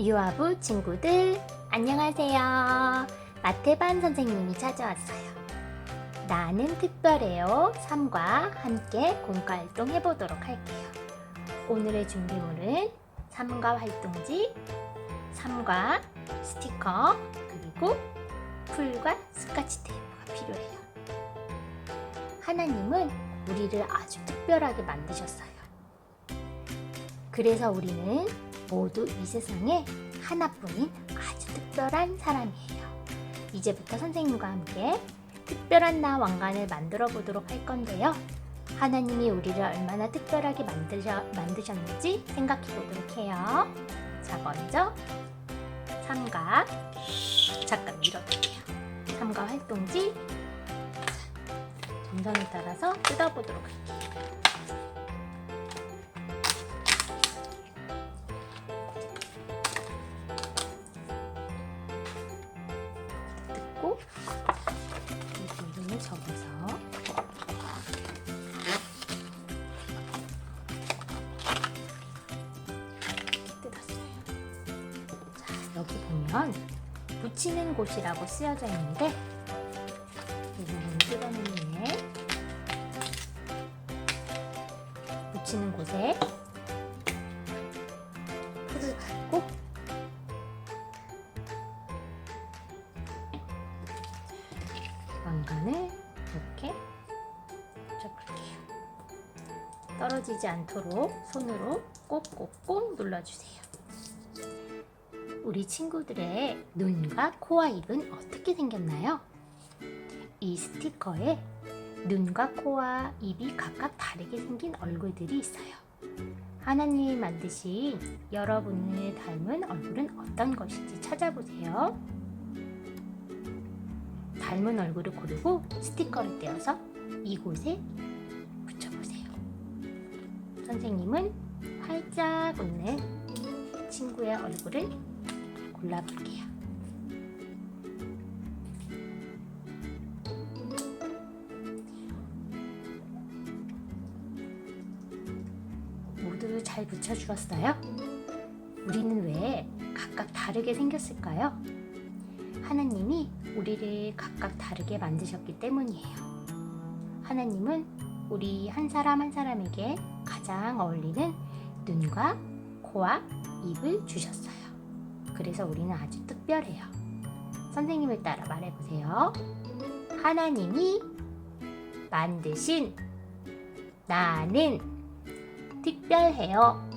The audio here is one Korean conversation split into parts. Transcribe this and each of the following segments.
유아부 친구들 안녕하세요. 마태반 선생님이 찾아왔어요. 나는 특별해요. 3과 함께 공과 활동 해보도록 할게요. 오늘의 준비물은 3과 활동지, 3과 스티커, 그리고 풀과 스카치 테이프가 필요해요. 하나님은 우리를 아주 특별하게 만드셨어요. 그래서 우리는 모두 이 세상에 하나뿐인 아주 특별한 사람이에요. 이제부터 선생님과 함께 특별한 나 왕관을 만들어 보도록 할 건데요. 하나님이 우리를 얼마나 특별하게 만드셔, 만드셨는지 생각해 보도록 해요. 자, 먼저 삼가 잠깐 밀어볼게요. 삼가 활동지 점선에 따라서 뜯어보도록 할게요. 여기 보면 붙이는 곳이라고 쓰여져 있는데 곳에 풀을 갖고 왕관을 이렇게 붙여볼게요. 떨어지지 않도록 손으로 꼭꼭꼭 눌러주세요. 우리 친구들의 눈과 코와 입은 어떻게 생겼나요? 이 스티커에 눈과 코와 입이 각각 다르게 생긴 얼굴들이 있어요. 하나님이 만드신 여러분을 닮은 얼굴은 어떤 것인지 찾아보세요. 닮은 얼굴을 고르고 스티커를 떼어서 이곳에 붙여보세요. 선생님은 활짝 웃는 친구의 얼굴을 골라볼게요. 모두 잘 붙여주었어요? 우리는 왜 각각 다르게 생겼을까요? 하나님이 우리를 각각 다르게 만드셨기 때문이에요. 하나님은 우리 한 사람 한 사람에게 가장 어울리는 눈과 코와 입을 주셨어요. 그래서 우리는 아주 특별해요. 선생님을 따라 말해보세요. 하나님이 만드신 나는 특별해요.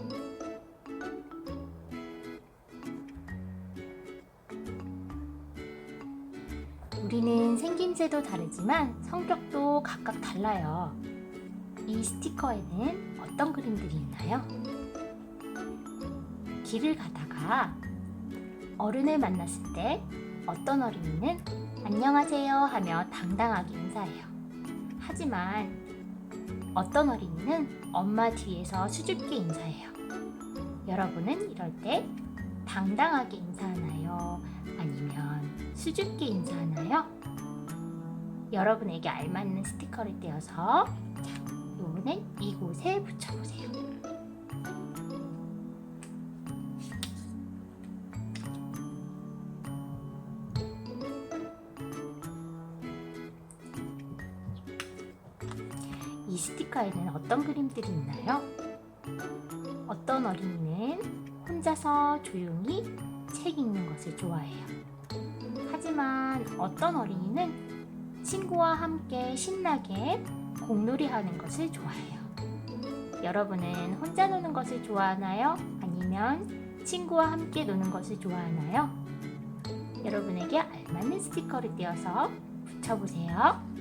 우리는 생김새도 다르지만 성격도 각각 달라요. 이 스티커에는 어떤 그림들이 있나요? 길을 가다가 어른을 만났을 때 어떤 어린이는 안녕하세요 하며 당당하게 인사해요. 하지만 어떤 어린이는 엄마 뒤에서 수줍게 인사해요. 여러분은 이럴 때 당당하게 인사하나요? 아니면 수줍게 인사하나요? 여러분에게 알맞는 스티커를 떼어서 자, 요거는 이곳에 붙여보세요. 이 스티커에는 어떤 그림들이 있나요? 어떤 어린이는 혼자서 조용히 책 읽는 것을 좋아해요. 하지만 어떤 어린이는 친구와 함께 신나게 공놀이 하는 것을 좋아해요. 여러분은 혼자 노는 것을 좋아하나요? 아니면 친구와 함께 노는 것을 좋아하나요? 여러분에게 알맞는 스티커를 떼어서 붙여보세요.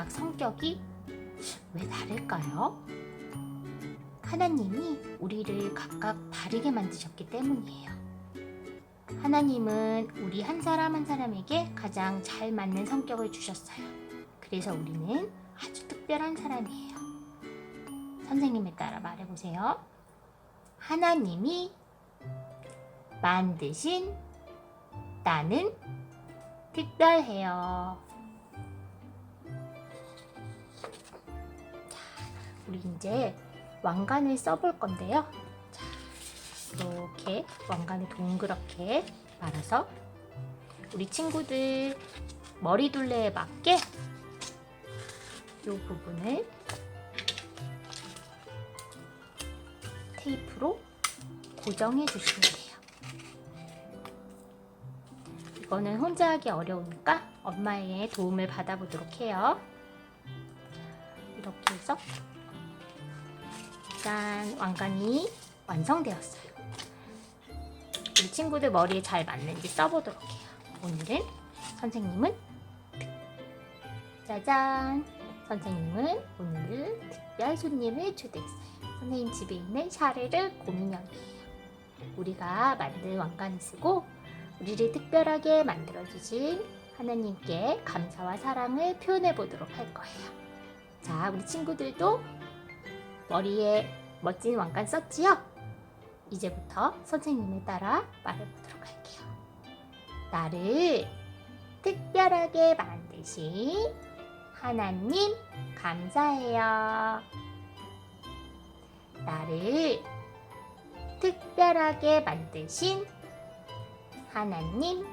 각각 성격이 왜 다를까요? 하나님이 우리를 각각 다르게 만드셨기 때문이에요. 하나님은 우리 한 사람 한 사람에게 가장 잘 맞는 성격을 주셨어요. 그래서 우리는 아주 특별한 사람이에요. 선생님에 따라 말해보세요. 하나님이 만드신 나는 특별해요. 우리 이제 왕관을 써볼 건데요. 자, 이렇게 왕관을 동그랗게 말아서 우리 친구들 머리 둘레에 맞게 이 부분을 테이프로 고정해 주시면 돼요. 이거는 혼자 하기 어려우니까 엄마의 도움을 받아보도록 해요. 이렇게 해서 짠 왕관이 완성되었어요. 우리 친구들 머리에 잘 맞는지 써보도록 해요. 오늘은 선생님은 짜잔 선생님은 오늘 특별 손님을 초대했어요. 선생님 집에 있는 샤르르 곰인형이에요. 우리가 만든 왕관을 쓰고 우리를 특별하게 만들어주신 하나님께 감사와 사랑을 표현해 보도록 할 거예요. 자, 우리 친구들도 머리에 멋진 왕관 썼지요? 이제부터 선생님을 따라 말해보도록 할게요. 나를 특별하게 만드신 하나님 감사해요. 나를 특별하게 만드신 하나님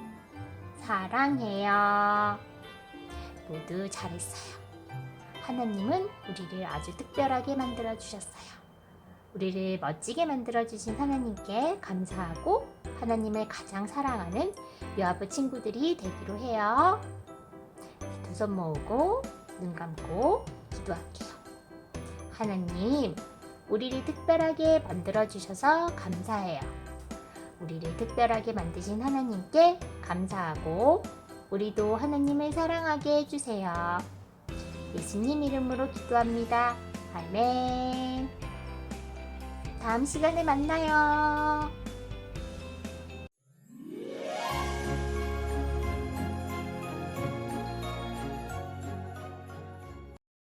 사랑해요. 모두 잘했어요. 하나님은 우리를 아주 특별하게 만들어 주셨어요. 우리를 멋지게 만들어 주신 하나님께 감사하고 하나님을 가장 사랑하는 유아부 친구들이 되기로 해요. 두 손 모으고 눈 감고 기도할게요. 하나님, 우리를 특별하게 만들어 주셔서 감사해요. 우리를 특별하게 만드신 하나님께 감사하고 우리도 하나님을 사랑하게 해주세요. 예수님 이름으로 기도합니다. 아멘. 다음 시간에 만나요.